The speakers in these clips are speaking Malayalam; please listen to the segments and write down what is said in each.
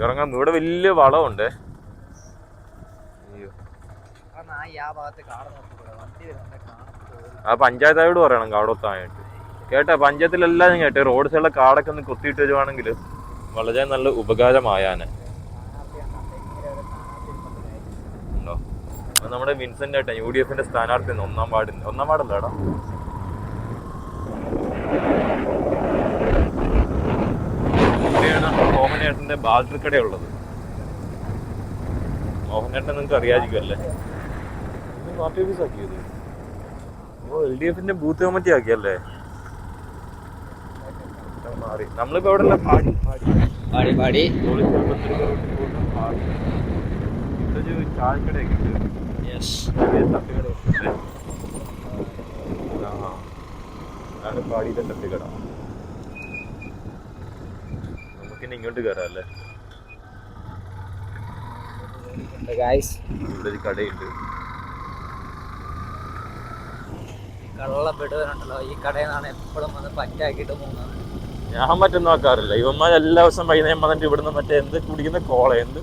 ഇറങ്ങാം ഇവിടെ വലിയ വളമുണ്ട് ആ പഞ്ചായത്തായോട് പറയണം കാടൊത്താനായിട്ട്. കേട്ടോ പഞ്ചായത്തിലെല്ലാം ഞാൻ കേട്ടോ. റോഡ് സൈഡിലെ കാടൊക്കെ ഒന്ന് കുത്തിയിട്ട് വരുവാണെങ്കിൽ വളരെ നല്ല ഉപകാരമായാനെ ഉണ്ടോ? നമ്മുടെ വിൻസെന്റ് ആയിട്ടാണ് യു ഡി എഫിന്റെ സ്ഥാനാർത്ഥി ഒന്നാം വാർഡിന്റെ ഒന്നാം വാർഡല്ല മോഹനേട്ടന്റെ ബാൽട്ടർ കടയുള്ളത്. മോഹനേട്ടൻ നിങ്ങൾക്ക് അറിയാതിരിക്കുമല്ലേ പാർട്ടി ഓഫീസ് ആക്കിയത്. എൽ ഡി എഫിന്റെ ബൂത്ത് കമ്മിറ്റി ആക്കിയല്ലേ? മാറി. നമ്മളിപ്പോ എവിടെ പാടി പാടി. പാടി ചായക്കടയൊക്കെ ഉണ്ട് തട്ടുകട. നമുക്കിനി ഇങ്ങോട്ട് കയറാം അല്ലേ ഇവിടെ ഒരു കടയുണ്ട്. കള്ള വിടുവനുണ്ടല്ലോ ഈ കടയിൽ നിന്നാണ് എപ്പോഴും വന്ന് പറ്റാക്കിയിട്ട് പോകുന്നത്. ഞാൻ മറ്റൊന്നും ആക്കാറില്ല. ഇവന്മാർ എല്ലാ ദിവസം വൈകുന്നേരം വന്നിട്ട് ഇവിടുന്ന് മറ്റേ എന്ത് കുടിക്കുന്ന കോള എന്ത്?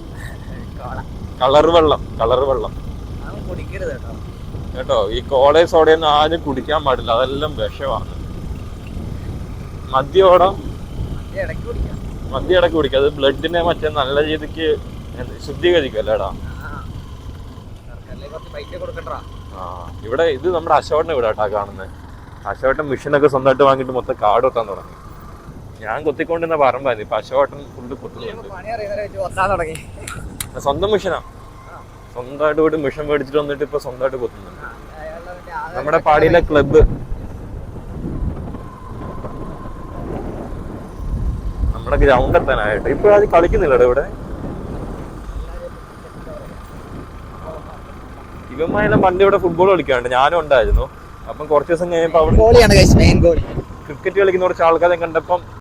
കളർ വെള്ളം കളർ വെള്ളം. കുടിക്കരുത് കേട്ടോ. കേട്ടോ ഈ കോളേജ് സോഡയൊന്നും ആരും കുടിക്കാൻ പാടില്ല. അതെല്ലാം വിഷമാണ്. മദ്യോടം ഓടാം ഇടയ്ക്ക് കുടിക്കാം. മദ്യം ഇടയ്ക്ക് കുടിക്കുക അത് ബ്ലഡിനെ മറ്റേ നല്ല രീതിക്ക് ശുദ്ധീകരിക്കുമല്ലേടാ ആ ഇവിടെ ഇത് നമ്മുടെ അശോകന്റെ ഇവിടെ കേട്ടാ കാണുന്നത് അശോകട്ടൻ മിഷീനൊക്കെ സ്വന്തമായിട്ട് വാങ്ങിട്ട് മൊത്തം കാട് കൊത്താൻ തുടങ്ങി. ഞാൻ കൊത്തിക്കൊണ്ടിരുന്ന പറമ്പായിരുന്നു ഇപ്പൊ അശോകട്ടൻ ഫുള്ള് കൊത്തുന്നുണ്ട് സ്വന്തം മിഷനാ. സ്വന്തമായിട്ട് പോയിട്ട് മിഷൻ മേടിച്ചിട്ട് വന്നിട്ട് ഇപ്പൊ സ്വന്തമായിട്ട് കൊത്തുന്നുണ്ട് നമ്മുടെ പാടിയിലെ ക്ലബ്ബ് നമ്മുടെ ഗ്രൗണ്ട് എത്താനായിട്ട് ഇപ്പൊ അത് കളിക്കുന്നില്ലടാ ഇവിടെ. ഇവന്മാരെല്ലാം പണ്ട് ഇവിടെ ഫുട്ബോൾ കളിക്കാണ്ട് ഞാനും ഉണ്ടായിരുന്നു. അപ്പം കുറച്ച് ദിവസം കഴിയുമ്പോൾ അവിടെ ക്രിക്കറ്റ് കളിക്കുന്ന കുറച്ച് ആൾക്കാരെ കണ്ടപ്പം